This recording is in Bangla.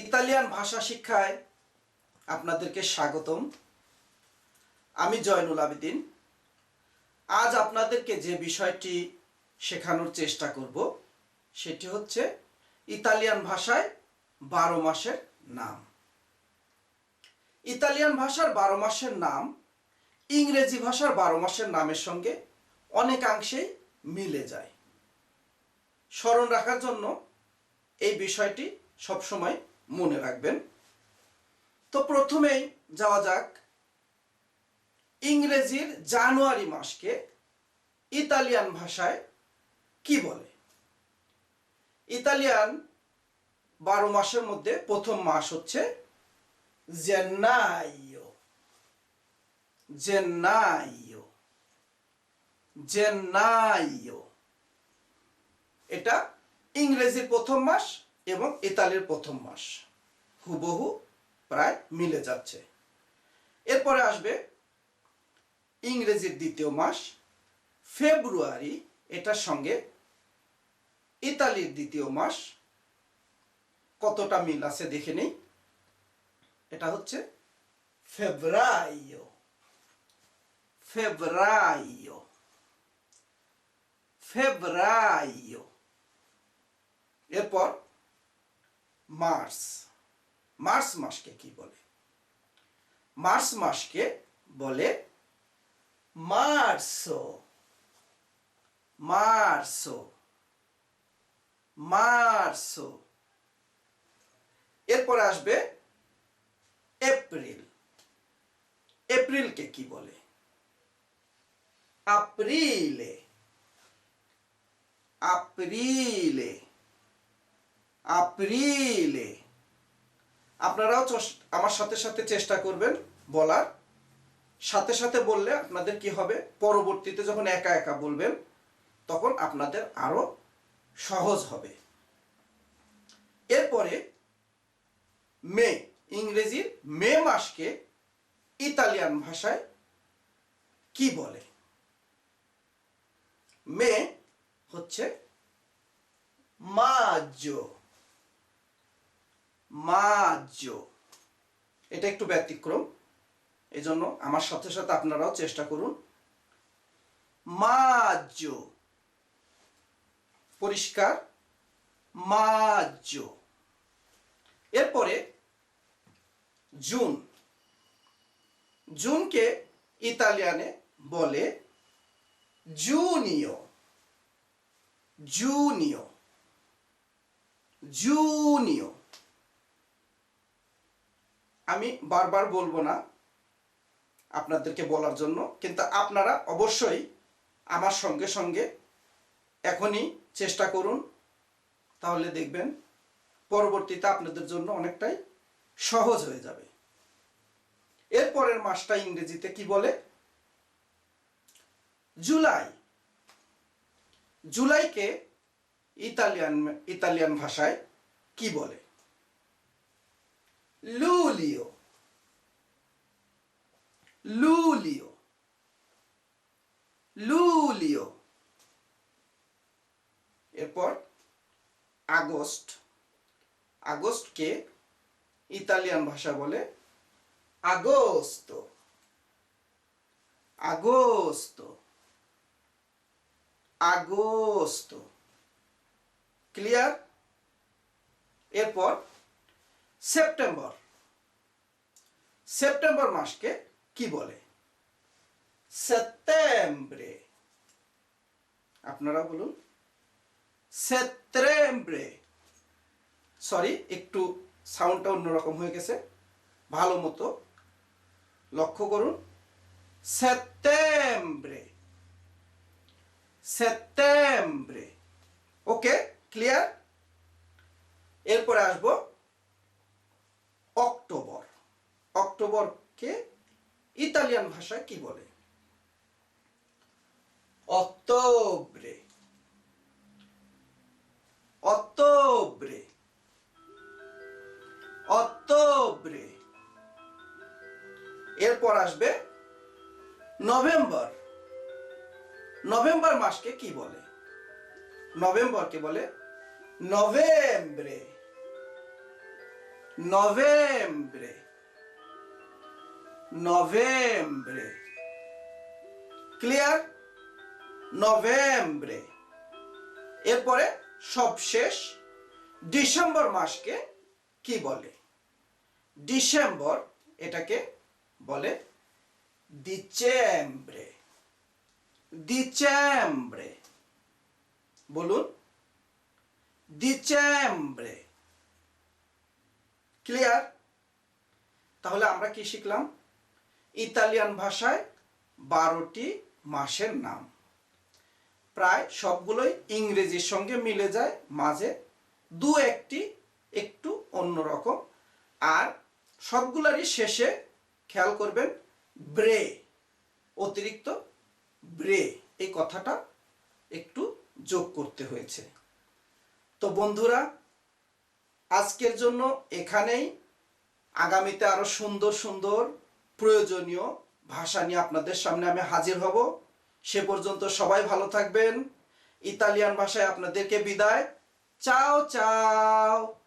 ইতালিয়ান ভাষা শিক্ষায় আপনাদেরকে স্বাগতম। আমি জয়নুল আবেদিন। আজ আপনাদেরকে যে বিষয়টি শেখানোর চেষ্টা করব, সেটি হচ্ছে ইতালিয়ান ভাষায় বারো মাসের নাম। ইতালিয়ান ভাষার বারো মাসের নাম ইংরেজি ভাষার বারো মাসের নামের সঙ্গে অনেকাংশেই মিলে যায়। স্মরণ রাখার জন্য এই বিষয়টি সবসময় মনে রাখবেন। তো প্রথমেই যাওয়া যাক। ইংরেজির জানুয়ারি মাসকে ইতালিয়ান ভাষায় কি বলে? ইতালিয়ান বারো মাসের মধ্যে প্রথম মাস হচ্ছে জেন্নাইও জেন্নাইও জেন্নাইও এটা ইংরেজির প্রথম মাস এবং ইতালির প্রথম মাস। হুবহু প্রায় মিলে যাচ্ছে। এরপরে আসবে ইংরেজির দ্বিতীয় মাস। ফেব্রুয়ারি এটার সঙ্গে ইতালির দ্বিতীয় মাস। কতটা মিল আছে দেখে নেই। এটা হচ্ছে ফেব্রাইও ফেব্রাইও ফেব্রাইও এরপর মার্চ মার্চ মাসকে কি বলে? মার্চ মাসকে বলে মার্সো। মার্সো। মার্সো। এরপরে আসবে এপ্রিল। এপ্রিলকে কি বলে? আপ্রিলে। আপ্রিলে। আপ্রিলে। আপনারাও আমার সাথে সাথে চেষ্টা করবেন বলার। সাথে সাথে বললে আপনাদের কি হবে? পরবর্তীতে যখন একা একা বলবেন, তখন আপনাদের আরও সহজ হবে। এরপরে মে ইংরেজির মে মাসকে ইতালিয়ান ভাষায় কি বলে? মে হচ্ছে মাজ্জো মাজ্জো এটা একটু ব্যতিক্রম। এজন্য আমার সাথে সাথে আপনারাও চেষ্টা করুন। মাজ্জো পরিষ্কার। মাজ্জো এরপরে জুন। জুনকে ইতালিয়ানে বলে জুনিও। জুনিও। জুনিও। আমি বারবার বলব না আপনাদেরকে বলার জন্য, কিন্তু আপনারা অবশ্যই আমার সঙ্গে সঙ্গে এখনই চেষ্টা করুন। তাহলে দেখবেন পরবর্তীতে আপনাদের জন্য অনেকটাই সহজ হয়ে যাবে। এরপরের মাসটা ইংরেজিতে কি বলে? জুলাই। জুলাইকে ইতালিয়ান ইতালিয়ান ভাষায় কি বলে? লুলিও লুলিও লুলিও এরপর আগস্ট। আগস্টকে ইতালিয়ান ভাষা বলে আগস্ত আগস্ত আগস্ত ক্লিয়ার এরপর সেপ্টেম্বর। সেপ্টেম্বর মাসকে কি বলে? সেপ্টেম্বরে। আপনারা বলুন। সেপ্টেম্বরে। সরি, একটু সাউন্ডটা অন্যরকম হয়ে গেছে। ভালো মতো লক্ষ্য করুন। সেপ্টেম্বরে। সেপ্টেম্বরে। Okay, clear? এরপরে আসব অক্টোবর অক্টোবরকে ইতালিয়ান ভাষায় কি বলে? অক্টোবরে। অক্টোবরে। অক্টোবরে। এরপর আসবে নভেম্বর। নভেম্বর মাসকে কি বলে? নভেম্বরকে বলে নভেম্বরে। নভেম্bre নভেম্bre ক্লিয়ার নভেম্bre এরপরে সবশেষ ডিসেম্বর মাসকে কি বলে? ডিসেম্বর এটাকে বলে ডিচেম্bre ডিচেম্bre বলুন। ডিচেম্bre ক্লিয়ার তাহলে আমরা কি শিখলাম? ইতালিয়ান ভাষায় বারোটি মাসের নাম। প্রায় সবগুলোই ইংরেজির সঙ্গে মিলে যায়, মাঝে দু একটি একটু অন্যরকম আর সবগুলারই শেষে খেয়াল করবেন, ব্রে, অতিরিক্ত ব্রে, এই কথাটা একটু যোগ করতে হয়েছে। তো বন্ধুরা, আজকের জন্য এখানেই। আগামীতে আরও সুন্দর সুন্দর প্রয়োজনীয় ভাষা নিয়ে আপনাদের সামনে আমি হাজির হব। সে পর্যন্ত সবাই ভালো থাকবেন। ইতালিয়ান ভাষায় আপনাদেরকে বিদায়। চাও চাও।